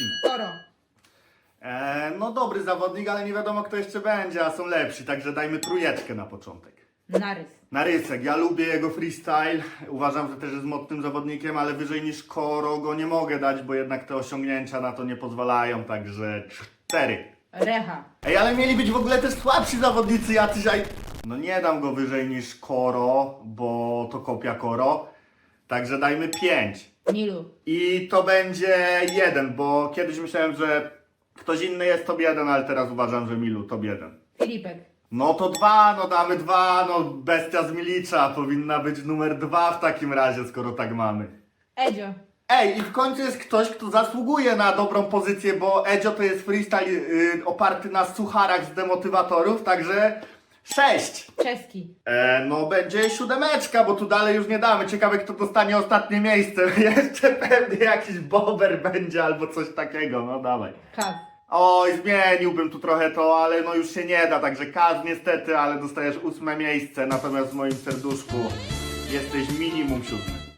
lecimy. Toro. E, no dobry zawodnik, ale nie wiadomo kto jeszcze będzie, a są lepsi, także dajmy trójeczkę na początek. Narys. Narysek, ja lubię jego freestyle, uważam, że też jest mocnym zawodnikiem, ale wyżej niż Koro go nie mogę dać, bo jednak te osiągnięcia na to nie pozwalają, także cztery. Recha. Ej, ale mieli być w ogóle też słabsi zawodnicy jacyś, aj... No nie dam go wyżej niż Koro, bo to kopia Koro, także dajmy pięć. Nilu. I to będzie jeden, bo kiedyś myślałem, że ktoś inny jest top jeden, ale teraz uważam, że Milu top jeden. Filipek. No to dwa, no damy dwa, no bestia z Milicza powinna być numer dwa w takim razie, skoro tak mamy. Edzio. Ej, i w końcu jest ktoś, kto zasługuje na dobrą pozycję, bo Edzio to jest freestyle yy, oparty na sucharach z demotywatorów, także sześć. Czeski. E, no będzie siódemeczka, bo tu dalej już nie damy. Ciekawe kto dostanie ostatnie miejsce. Jeszcze pewnie jakiś bober będzie albo coś takiego, no dawaj. Kaz. Oj, zmieniłbym tu trochę to, ale no już się nie da, także Kaz niestety, ale dostajesz ósme miejsce, natomiast w moim serduszku jesteś minimum siódmy.